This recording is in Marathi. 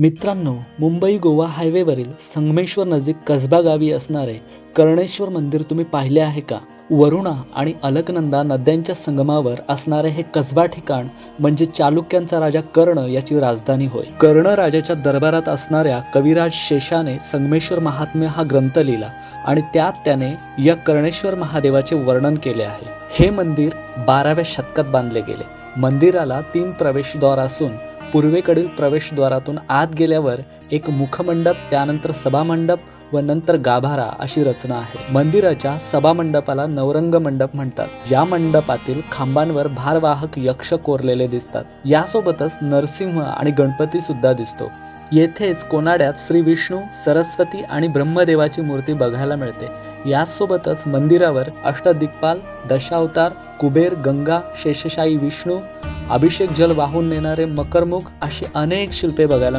मित्रांनो मुंबई गोवा हायवेवरील संगमेश्वर नजीक कसबा गावी असणारे कर्णेश्वर मंदिर तुम्ही पाहिले आहे का? वरुणा आणि अलकनंदा नद्यांच्या संगमावर असणारे हे कसबा ठिकाण म्हणजे चालुक्यांचा राजा कर्ण याची राजधानी होय. कर्ण राजाच्या दरबारात असणाऱ्या कविराज शेषाने संगमेश्वर महात्म्य हा ग्रंथ लिहिला आणि त्यात त्याने या कर्णेश्वर महादेवाचे वर्णन केले आहे. हे मंदिर बाराव्या शतकात बांधले गेले. मंदिराला तीन प्रवेशद्वार असून पूर्वेकडील प्रवेशद्वारातून आत गेल्यावर एक मुखमंडप त्यानंतर सभामंडप व नंतर गाभारा अशी रचना आहे. मंदिराच्या सभामंडपाला नवरंग मंडप म्हणतात. या मंडपातील खांबांवर भारवाहक यक्ष कोरलेले दिसतात. यासोबतच नरसिंह आणि गणपती सुद्धा दिसतो. येथेच कोनाड्यात श्री विष्णू सरस्वती आणि ब्रह्मदेवाची मूर्ती बघायला मिळते. यासोबतच मंदिरावर अष्टदिक्पाल दशावतार कुबेर गंगा शेषशाही विष्णू अभिषेक जल वाहून नेणारे मकरमुख अशी अनेक शिल्पे बघायला